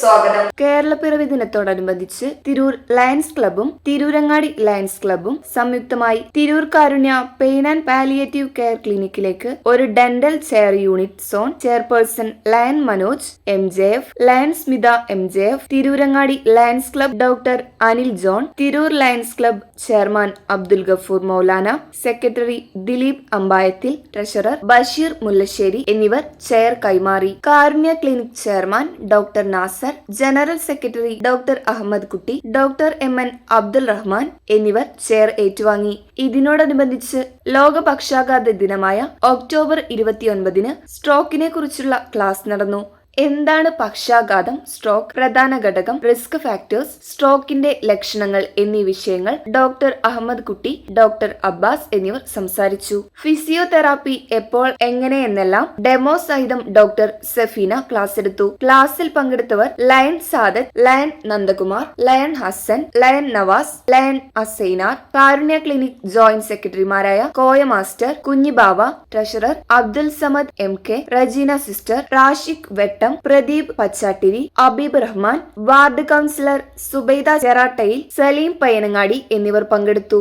സ്വാഗതം. കേരളപ്പിറവി ദിനത്തോടനുബന്ധിച്ച് തിരൂർ ലയൺസ് ക്ലബും തിരൂരങ്ങാടി ലയൺസ് ക്ലബും സംയുക്തമായി Tirur Karunya pain and palliative care ക്ലിനിക്കിലേക്ക് ഒരു dental chair unit zone chairperson lion Manoj M J F lion Smitha M J F Tirurangadi Lions club doctor Anil John Tirur Lions club chairman Abdul Gafoor Moulana secretary Dileep Ambayathil treasurer Basheer Mullassery എന്നിവർ chair കൈമാറി. Karunya clinic chairman doctor Nasar general secretary doctor Ahammed Kutty doctor M N Abdul Rahman എന്നിവർ chair ഏറ്റുവാങ്ങി. ഇതിനോടനുബന്ധിച്ച് ലോക പക്ഷാഘാത ദിനമായ October ഇരുപത്തിയൊൻപതിന് സ്ട്രോക്കിനെ കുറിച്ചുള്ള class നടന്നു. എന്താണ് പക്ഷാഘാതം സ്ട്രോക്ക് പ്രധാന ഘടകം റിസ്ക് ഫാക്ടേഴ്സ് സ്ട്രോക്കിന്റെ ലക്ഷണങ്ങൾ എന്നീ വിഷയങ്ങൾ doctor Ahammed Kutty doctor Abbas എന്നിവർ സംസാരിച്ചു. ഫിസിയോതെറാപ്പി എപ്പോൾ എങ്ങനെ എന്നെല്ലാം ഡെമോ സഹിതം ഡോക്ടർ സെഫീന ക്ലാസ് എടുത്തു. ക്ലാസ്സിൽ പങ്കെടുത്തവർ lion Sadath lion Nandakumar lion Hasan lion Navas lion Asainar Karunya clinic joint സെക്രട്ടറിമാരായ Koya master Kunhibava treasurer Abdul Samad M K Rajeena sister Rashiq Vettam Pradeep Pachattiri Abeeb Rahman ward councillor Zubaida Cherattayil Saleem Payanangadi എന്നിവർ പങ്കെടുത്തു.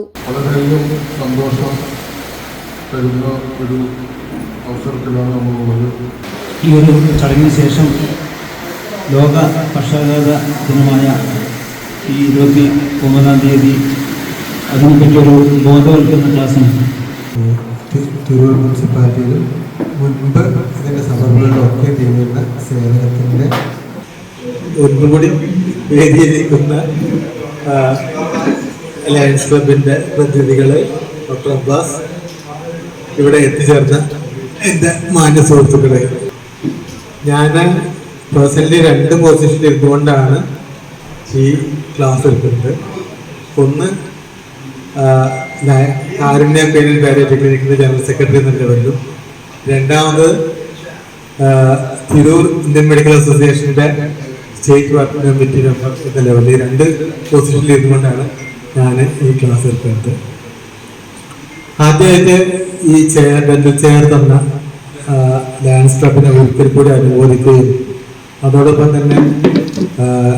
സന്തോഷം തരുന്ന ഒരു അവസരത്തിലാണ് നമ്മളുള്ളത്. ഈ ഒരു ചടങ്ങിന് ശേഷം ലോക പക്ഷാഘാത ദിനമായ ഈ ഇരുപത്തി ഒമ്പതാം തീയതി അതിനെപ്പറ്റിയൊരു ബോധവൽക്കരണ ക്ലാസ്സിന് തി- തിരൂർ മുനിസിപ്പാലിറ്റിയിൽ മുൻപ് ഇതിന്റെ സഭകളിലൊക്കെ ചെയ്യുന്ന സേവനത്തിന്റെ ഒന്നുകൂടി വേദിയിലിരിക്കുന്ന ആ, ലയൺസ് ക്ലബിന്റെ പ്രതിനിധികൾ ഡോക്ടർ അബ്ബാസ് ഇവിടെ എത്തിച്ചേർന്ന എന്റെ മാന്യ സുഹൃത്തുക്കളെ. ഞാൻ പേഴ്സണലി രണ്ട് പൊസിഷനിൽ ഇരുന്നുകൊണ്ടാണ് ഈ ക്ലാസ് എടുക്കുന്നത്. ഒന്ന് കാരുണ്യ പേരിൽ ക്ലിനിക്കിന്റെ ജനറൽ സെക്രട്ടറി എന്ന ലെവലിലും രണ്ടാമത് തിരൂർ ഇന്ത്യൻ മെഡിക്കൽ അസോസിയേഷന്റെ സ്റ്റേറ്റ് വർക്കിംഗ് കമ്മിറ്റി മെമ്പർ എന്ന ലെവലിൽ രണ്ട് പൊസിഷനിൽ ഇരുന്നുകൊണ്ടാണ് ഞാൻ ഈ ക്ലാസ് എടുക്കുന്നത് ആദ്യമായിട്ട് ഈ ചെയർ ഡെന്റൽ ചെയർ തന്ന ലാൻഡ് ക്ലബിനെ ഒരിക്കൽ കൂടി അനുമോദിക്കുകയും അതോടൊപ്പം തന്നെ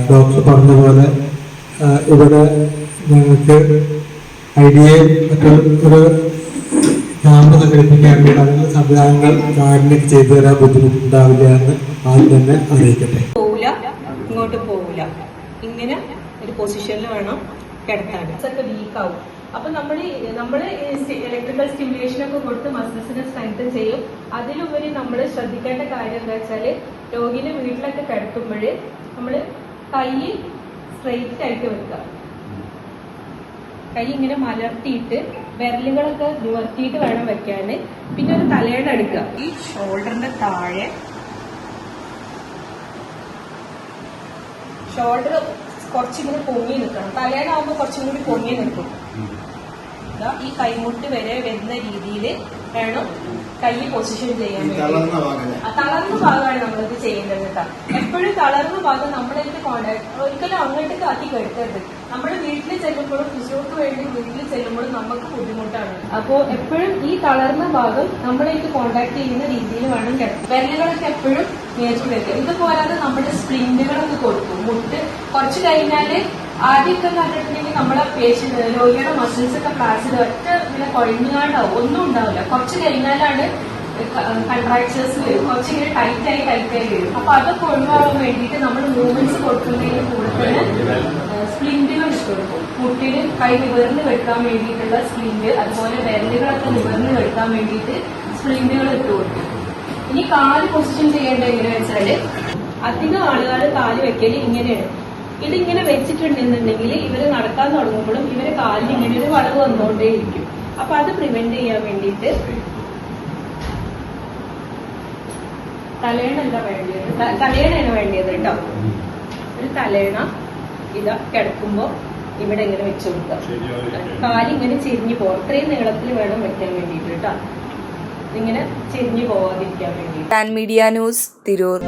ഡോക്ടർ പറഞ്ഞ പോലെ ഇവിടെ ഞങ്ങൾക്ക് ഐഡിയയും മറ്റൊരു ഒരു ക്യാമ്പ് സംഘടിപ്പിക്കാൻ വേണ്ടി അതിനുള്ള സംവിധാനങ്ങൾ ഗവൺമെന്റ് ചെയ്തു തരാൻ ബുദ്ധിമുട്ടുണ്ടാവില്ല എന്ന് ആദ്യം തന്നെ അറിയിക്കട്ടെ. പോവില്ല ഇങ്ങോട്ട് പോവില്ല ഇങ്ങനെ ഒരു പൊസിഷനിൽ വേണം കിടത്താൻ. ഒക്കെ വീക്ക് ആവും. അപ്പൊ നമ്മൾ നമ്മൾ ഇലക്ട്രിക്കൽ സ്റ്റിമുലേഷൻ ഒക്കെ കൊടുത്ത് മസിൽസിനെ സ്ട്രെങ്തൻ ചെയ്യും. അതിലുപരി നമ്മൾ ശ്രദ്ധിക്കേണ്ട കാര്യം എന്താ വെച്ചാൽ രോഗിനെ വീട്ടിലൊക്കെ കിടത്തുമ്പോൾ നമ്മൾ കൈ സ്ട്രെയിറ്റ് ആയിട്ട് വെക്കുക. കൈ ഇങ്ങനെ മലർത്തിയിട്ട് വിരലുകളൊക്കെ നിവർത്തിയിട്ട് വേണം വെക്കാന്. പിന്നെ ഒരു തലയുടെ എടുക്കുക ഈ ഷോൾഡറിന്റെ താഴെ ഷോൾഡർ കുറച്ചിങ്ങനെ പൊങ്ങി നിൽക്കണം തലയിലാവുമ്പോൾ കുറച്ചും കൂടി പൊങ്ങി നിൽക്കും. ഈ കൈമുട്ട് വരെ വരുന്ന രീതിയിൽ വേണം കൈ പൊസിഷൻ ചെയ്യാൻ തളർന്ന ഭാഗമാണ് നമ്മളിത് ചെയ്യേണ്ടത് കേട്ടോ. എപ്പോഴും തളർന്ന ഭാഗം നമ്മളെടുത്ത് കോണ്ടാക്ട് ഒരിക്കലും അങ്ങോട്ട് ആക്കി കെടുത്തരുത്. നമ്മൾ വീട്ടിൽ ചെല്ലുമ്പോഴും ഫിസിയോക്ക് വേണ്ടി വീട്ടിൽ ചെല്ലുമ്പോഴും നമുക്ക് ബുദ്ധിമുട്ടാണ്. അപ്പോൾ എപ്പോഴും ഈ തളർന്ന ഭാഗം നമ്മളായിട്ട് കോണ്ടാക്ട് ചെയ്യുന്ന രീതിയിൽ വേണം കിടക്കും വിരലുകളൊക്കെ എപ്പോഴും മേച്ചു വെക്കുക. ഇത് പോരാതെ നമ്മുടെ സ്പ്രിന്റുകളൊക്കെ കൊടുക്കും. മുട്ട് കുറച്ച് കഴിഞ്ഞാൽ ആദ്യമൊക്കെ കണ്ടിട്ടുണ്ടെങ്കിൽ നമ്മളെ പേഷ്യന്റ് രോഗിയുടെ മസിൽസ് ഒക്കെ ക്ലാസ്സിൽ ഒറ്റ ഇങ്ങനെ കുഴഞ്ഞുകാണ്ടാവും. ഒന്നും ഉണ്ടാവില്ല. കുറച്ച് കഴിഞ്ഞാലാണ് കൺട്രാക്ചേഴ്സ് വരും. കുറച്ച് ഇങ്ങനെ ടൈറ്റ് ആയി ടൈറ്റ് ആയി വരും. അപ്പൊ അതൊക്കെ ഒഴിവാകാൻ വേണ്ടിയിട്ട് നമ്മൾ മൂവ്മെന്റ്സ് കൊടുക്കുന്നതിന് കൂടുതൽ സ്പ്ലിന്റുകൾ ഇഷ്ടപ്പെടും മുട്ടിന് കൈ നിവർന്ന് വെക്കാൻ വേണ്ടിയിട്ടുള്ള സ്പ്ലിന്റ് അതുപോലെ വിരലുകളൊക്കെ നിവർന്ന് വെക്കാൻ വേണ്ടിയിട്ട് സ്പ്ലിന്റുകൾ ഇട്ട് കൊടുക്കും. ഇനി കാൽ പൊസിഷൻ ചെയ്യേണ്ടത് എങ്ങനെയാ വെച്ചാൽ അധികം ആളുകൾ കാൽ വെക്കൽ ഇങ്ങനെയാണ്. ഇതിങ്ങനെ വെച്ചിട്ടുണ്ടെന്നുണ്ടെങ്കിൽ ഇവർ നടക്കാൻ തുടങ്ങുമ്പോഴും ഇവരെ കാലിൽ ഇങ്ങനെ ഒരു വളവ് വന്നുകൊണ്ടേയിരിക്കും. അപ്പൊ അത് പ്രിവെന്റ് ചെയ്യാൻ വേണ്ടിയിട്ട് തലേണല്ല വേണ്ടത്? ത- തലേണയാണ് വേണ്ടത് കേട്ടോ. ഒരു തലേണ ഇതാ കിടക്കുമ്പോ ഇവിടെ ഇങ്ങനെ വെച്ചു കൊടുക്കുക. കാലിങ്ങനെ ചെരിഞ്ഞു പോവാം. ഇത്രയും നീളത്തിൽ വേണം വെക്കാൻ വേണ്ടിയിട്ട് കേട്ടോ. ഇങ്ങനെ ചെരിഞ്ഞു പോവാതിരിക്കാൻ വേണ്ടി ടാൻ മീഡിയ ന്യൂസ് തിരൂർ